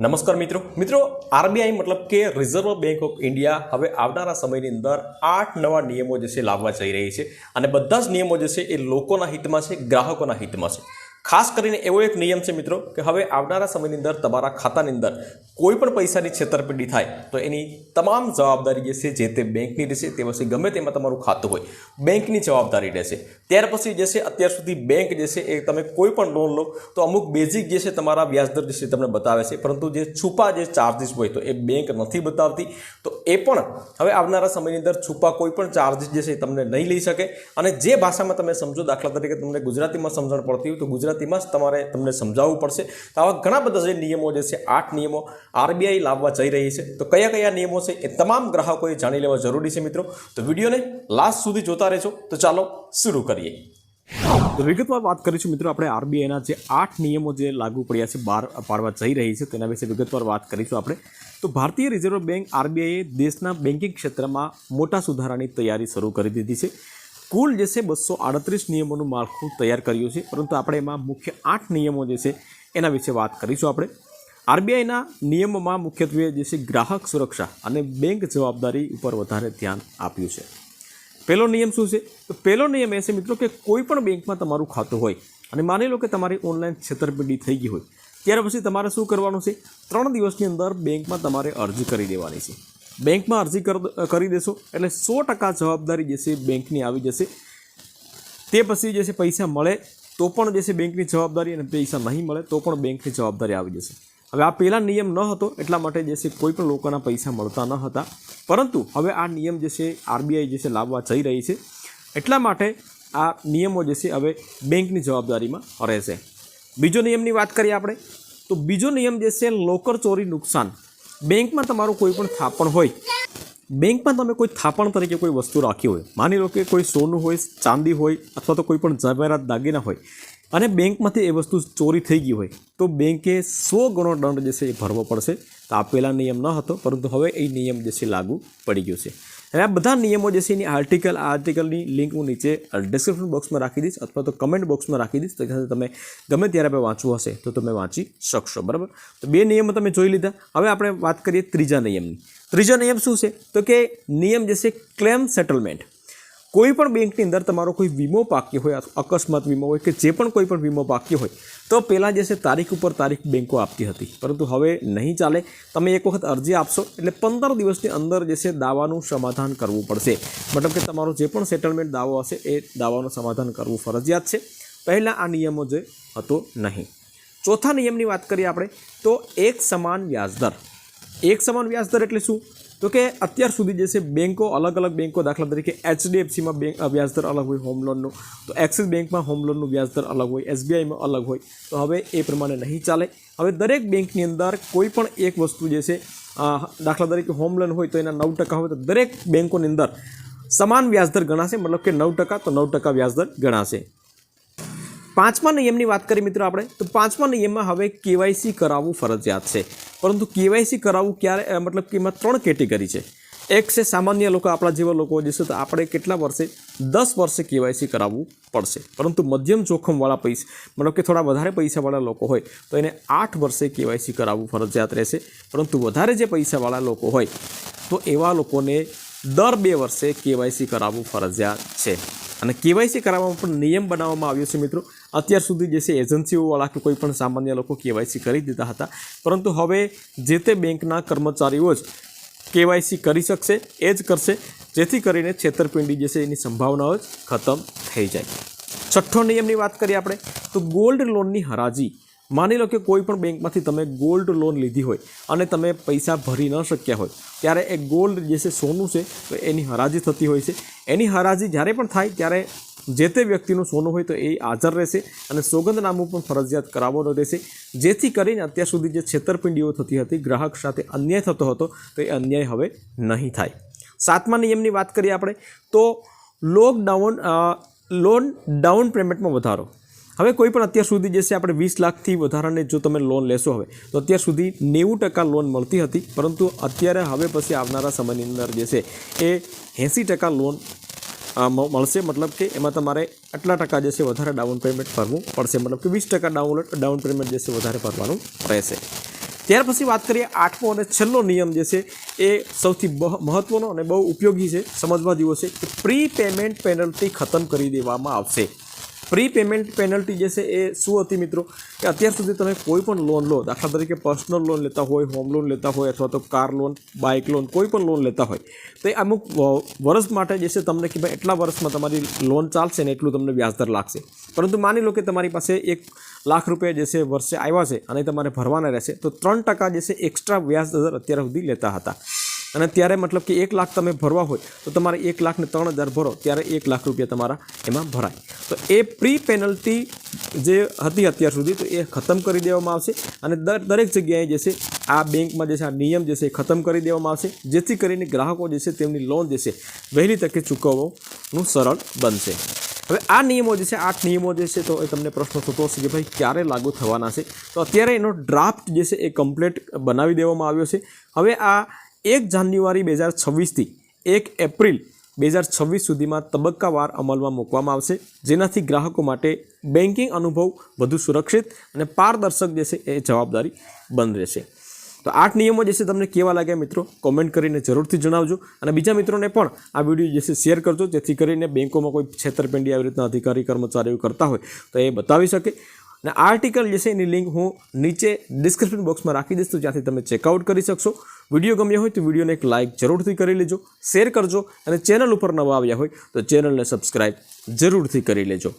નમસ્કાર મિત્રો. મિત્રો, આરબીઆઈ મતલબ કે રિઝર્વ બેંક ઓફ ઇન્ડિયા હવે આવનારા સમયની અંદર આઠ નવા નિયમો જે છે લાવવા જઈ રહી છે. અને બધા જ નિયમો જે છે એ લોકોના હિતમાં છે, ગ્રાહકોના હિતમાં છે. ખાસ કરીને એવો એક નિયમ છે મિત્રો કે હવે આવનારા સમયની અંદર તમારા ખાતાની અંદર કોઈ પણ પૈસાની છેતરપિંડી થાય તો એની તમામ જવાબદારી જે છે, જે તે બેંકની રહેશે, તે પછી ગમે તેમાં તમારું ખાતું હોય, બેંકની જવાબદારી રહેશે. ત્યાર પછી જે છે, અત્યાર સુધી બેંક જે છે, એ તમે કોઈ પણ લોન લો તો અમુક બેઝિક જે છે, તમારા વ્યાજદર જે છે, તમને બતાવે છે. પરંતુ જે છુપા જે ચાર્જિસ હોય તો એ બેંક નથી બતાવતી. તો એ પણ હવે આવનારા સમયની અંદર છુપા કોઈ પણ ચાર્જિસ જે છે તમને નહીં લઈ શકે. અને જે ભાષામાં તમે સમજો, દાખલા તરીકે તમને ગુજરાતીમાં સમજણ પડતી હોય તો ગુજરાતીમાં જ તમારે તમને સમજાવવું પડશે. તો આવા ઘણા બધા જે નિયમો જે છે, આઠ નિયમો આરબીઆઈ લાવવા જઈ રહી છે. તો કયા કયા નિયમો છે એ તમામ ગ્રાહકોએ જાણી લેવા જરૂરી છે મિત્રો. તો વિડીયોને લાસ્ટ સુધી જોતા રહેજો. તો ચાલો શરૂ કરીએ. વિગતવાર વાત કરીશું મિત્રો આપણે આરબીઆઈના જે આઠ નિયમો જે લાગુ પડ્યા છે બહાર પાડવા જઈ રહી છે, તેના વિશે વિગતવાર વાત કરીશું આપણે. તો ભારતીય રિઝર્વ બેંક આરબીઆઈએ દેશના બેન્કિંગ ક્ષેત્રમાં મોટા સુધારાની તૈયારી શરૂ કરી દીધી છે. કુલ જે છે, બસો આડત્રીસ નિયમોનું માળખું તૈયાર કર્યું છે, પરંતુ આપણે એમાં મુખ્ય આઠ નિયમો જે છે, એના વિશે વાત કરીશું આપણે. આરબીઆઈના નિયમોમાં મુખ્યત્વે જે છે, ગ્રાહક સુરક્ષા અને બેંક જવાબદારી ઉપર વધારે ધ્યાન આપ્યું છે. પહેલો નિયમ શું છે? તો પહેલો નિયમ એ છે મિત્રો કે કોઈ પણ બેંકમાં તમારું ખાતું હોય, અને માની લો કે તમારી ઓનલાઈન છેતરપિંડી થઈ ગઈ હોય, ત્યાર પછી તમારે શું કરવાનું છે? ત્રણ દિવસની અંદર બેંકમાં તમારે અરજી કરી દેવાની છે. બેંકમાં અરજી કર- દેશો. એટલે સો ટકા જવાબદારી જે છે બેંકની આવી જશે. તે પછી જે છે પૈસા મળે તો પણ જે છે બેંકની જવાબદારી અને પૈસા નહીં મળે તો પણ બેંકની જવાબદારી આવી જશે. હવે આ પહેલાં નિયમ ન હતો, એટલા માટે જે છે કોઈ પણ લોકોના પૈસા મળતા ન હતા. પરંતુ હવે આ નિયમ જે છે આરબીઆઈ જે છે લાવવા જઈ રહી છે. એટલા માટે આ નિયમો જે છે હવે બેંકની જવાબદારીમાં રહેશે. બીજો નિયમની વાત કરીએ આપણે, તો બીજો નિયમ જે છે લોકર ચોરી નુકસાન. બેંકમાં તમારું કોઈ પણ થાપણ હોય, બેંકમાં તમે કોઈ થાપણ તરીકે કોઈ વસ્તુ રાખી હોય, માની લો કે કોઈ સોનું હોય, ચાંદી હોય, અથવા તો કોઈ પણ જવેરાત દાગીના હોય અને બેંકમાંથી એ વસ્તુ ચોરી થઈ ગઈ હોય, તો બેંકે સો ગણો દંડ જે છે એ ભરવો પડશે. તો આ પહેલાં નિયમ ન હતો, પરંતુ હવે એ નિયમ જે છે લાગુ પડી ગયો છે. હવે આ બધા નિયમો જે છે એની આર્ટિકલ આ આર્ટિકલની લિંક હું નીચે ડિસ્ક્રિપ્શન બોક્સમાં રાખી દઈશ અથવા તો કમેન્ટ બોક્સમાં રાખી દઈશ. તો તમે, ગમે ત્યારે આપણે વાંચવું હશે, તો તમે વાંચી શકશો, બરાબર? તો બે નિયમો તમે જોઈ લીધા. હવે આપણે વાત કરીએ ત્રીજા નિયમની. ત્રીજો નિયમ શું છે? તો કે નિયમ જે છે ક્લેમ સેટલમેન્ટ કોઈ પણ બેંકની અંદર તમારો કોઈ વીમો પાક્યો હોય અકસ્માત વીમો હોય કે જે પણ કોઈ પણ વીમો પાક્યો હોય, તો પહેલાં જે છે તારીખ ઉપર તારીખ બેંકો આપતી હતી. પરંતુ હવે નહીં ચાલે. તમે એક વખત અરજી આપશો, એટલે પંદર દિવસની અંદર જે છે દાવાનું સમાધાન કરવું પડશે. મતલબ કે તમારો જે પણ સેટલમેન્ટ દાવો હશે, એ દાવાનું સમાધાન કરવું ફરજિયાત છે. પહેલાં આ નિયમો જે હતો નહીં. ચોથા નિયમની વાત કરીએ આપણે, તો એક સમાન વ્યાજદર. એક સમાન વ્યાજદર એટલે શું? તો કે અત્યાર સુધી જે છે બેન્કો અલગ અલગ બેન્કો દાખલા તરીકે એચડીએફસીમાં બેંક વ્યાજદર અલગ હોય હોમ લોનનું. તો એક્સિસ બેંકમાં હોમ લોનનું વ્યાજદર અલગ હોય, એસબીઆઈમાં અલગ હોય. તો હવે એ પ્રમાણે નહીં ચાલે. હવે દરેક બેંકની અંદર કોઈ પણ એક વસ્તુ જે છે દાખલા તરીકે હોમ લોન હોય તો એના નવ ટકા હોય તો દરેક બેંકોની અંદર સમાન વ્યાજદર ગણાશે. મતલબ કે નવ ટકા તો નવ ટકા વ્યાજદર ગણાશે. પાંચમા નિયમની વાત કરીએ મિત્રો આપણે, તો પાંચમા નિયમમાં હવે કેવાયસી કરાવવું ફરજિયાત છે. પરંતુ કેવાયસી કરાવવું ક્યારે મતલબ કે એમાં ત્રણ કેટેગરી છે. એક છે સામાન્ય લોકો, આપણા જેવા લોકો જશે તો આપણે કેટલા વર્ષે, દસ વર્ષે કેવાયસી કરાવવું પડશે. પરંતુ મધ્યમ જોખમવાળા પૈસા, મતલબ કે થોડા વધારે પૈસાવાળા લોકો હોય, તો એને આઠ વર્ષે કેવાયસી કરાવવું ફરજિયાત રહેશે. પરંતુ વધારે જે પૈસાવાળા લોકો હોય, તો એવા લોકોને દર બે વર્ષે કેવાયસી કરાવવું ફરજિયાત છે. અને કેવાયસી કરાવવામાં પણ નિયમ બનાવવામાં આવ્યો છે મિત્રો. અત્યાર સુધી જે છે, એજન્સીઓવાળા કે કોઈ પણ સામાન્ય લોકો કેવાયસી કરી દીધા હતા. પરંતુ હવે જે તે બેંકના કર્મચારીઓ જ કેવાયસી કરી શકશે, એ જ કરશે, જેથી કરીને છેતરપિંડી જે છે, એની સંભાવનાઓ જ ખતમ થઈ જાય. છઠ્ઠો નિયમની વાત કરીએ આપણે, તો ગોલ્ડ લોનની હરાજી. માની લો કે કોઈ પણ બેંકમાંથી તમે ગોલ્ડ લોન લીધી હોય અને તમે પૈસા ભરી ન શક્યા હોય, ત્યારે એ ગોલ્ડ જે છે, સોનું છે, તો એની હરાજી થતી હોય છે. એની હરાજી જ્યારે પણ થાય, ત્યારે જે તે વ્યક્તિનું સોનું હોય તો એ હાજર રહેશે અને સોગંદનામું પણ ફરજિયાત કરાવવાનું રહેશે. જેથી કરીને અત્યાર સુધી જે છેતરપિંડીઓ થતી હતી, ગ્રાહક સાથે અન્યાય થતો હતો, તો એ અન્યાય હવે નહીં થાય. સાતમા નિયમની વાત કરીએ આપણે, તો લોકડાઉન લોન ડાઉન પેમેન્ટમાં વધારો. હવે કોઈ પણ અત્યાર સુધી જે છે આપણે વીસ લાખથી વધારાને જો તમે લોન લેશો હવે, તો અત્યાર સુધી નેવું ટકા લોન મળતી હતી, પરંતુ અત્યારે હવે પછી આવનારા સમયની અંદર જે છે એ એંસી ટકા લોન મળશે. મતલબ કે એમાં તમારે આટલા ટકા જે છે વધારે ડાઉન પેમેન્ટ ભરવું પડશે. મતલબ કે વીસ ટકા ડાઉન ડાઉન પેમેન્ટ જે છે વધારે ભરવાનું રહેશે. ત્યાર પછી વાત કરીએ આઠમો અને છેલ્લો નિયમ જે છે એ સૌથી મહત્ત્વનો અને બહુ ઉપયોગી છે. સમજવા જેવો છે કે પ્રી પેમેન્ટ પેનલ્ટી ખતમ કરી દેવામાં આવશે. પ્રી પેમેન્ટ પેનલ્ટી જે છે એ શું હતી મિત્રો? કે અત્યાર સુધી તમે કોઈ પણ લોન લો, દાખલા તરીકે પર્સનલ લોન લેતા હોય હોમ લોન લેતા હોય અથવા તો કાર લોન બાઇક લોન કોઈ પણ લોન લેતા હોય, તો એ અમુક વર્ષ માટે જે છે તમને કે ભાઈ એટલા વર્ષમાં તમારી લોન ચાલશે ને એટલું તમને વ્યાજદર લાગશે. પરંતુ માની લો કે તમારી પાસે એક લાખ રૂપિયા જે છે વર્ષે આવ્યા છે અને તમારે ભરવાના રહેશે, તો ત્રણ ટકા જે છે એક્સ્ટ્રા વ્યાજ દર અત્યાર સુધી લેતા હતા. અને ત્યારે મતલબ કે એક લાખ તમે ભરવા હોય તો તમારે એક લાખને ત્રણ હજાર ભરો, ત્યારે એક લાખ રૂપિયા તમારા એમાં ભરાય. તો એ પ્રી પેનલ્ટી જે હતી અત્યાર સુધી તો એ ખતમ કરી દેવામાં આવશે અને દર, દરેક જગ્યાએ જે છે આ બેંકમાં જે છે આ નિયમ જે છે એ ખતમ કરી દેવામાં આવશે, જેથી કરીને ગ્રાહકો જે છે તેમની લોન જે છે વહેલી તકે ચૂકવવાનું સરળ બનશે. હવે આ નિયમો જે છે આઠ નિયમો જે છે તો એ તમને પ્રશ્ન થતો હશે કે ભાઈ ક્યારે લાગુ થવાના છે? તો અત્યારે એનો ડ્રાફ્ટ જે છે એ કમ્પ્લીટ બનાવી દેવામાં આવ્યો છે. હવે આ એક જાન્યુઆરી બે હજાર છવ્વીસથી એક એપ્રિલ બે હજાર છવ્વીસ સુધીમાં તબક્કાવાર અમલમાં મૂકવામાં આવશે, જેનાથી ગ્રાહકો માટે બેન્કિંગ અનુભવ વધુ સુરક્ષિત અને પારદર્શક જે છે એ જવાબદારી બંધ રહેશે. તો આઠ નિયમો જે છે તમને કેવા લાગ્યા મિત્રો? કોમેન્ટ કરીને જરૂરથી જણાવજો. અને બીજા મિત્રોને પણ આ વીડિયો જે છે શેર કરજો, જેથી કરીને બેંકોમાં કોઈ છેતરપિંડી આવી રીતના અધિકારી કર્મચારીઓ કરતા હોય તો એ બતાવી શકે. અને આર્ટિકલ જે છે એની લિંક હું નીચે ડિસ્ક્રિપ્શન બોક્સમાં રાખી દઈશ, તો જ્યાંથી તમે ચેકઆઉટ કરી શકશો. વીડિયો ગમ્યો હોય તો વિડીયોને એક લાઇક જરૂરથી કરી લેજો શેર કરજો અને ચેનલ ઉપર નવા આવ્યા હોય તો ચેનલને સબસ્ક્રાઇબ જરૂરથી કરી લેજો.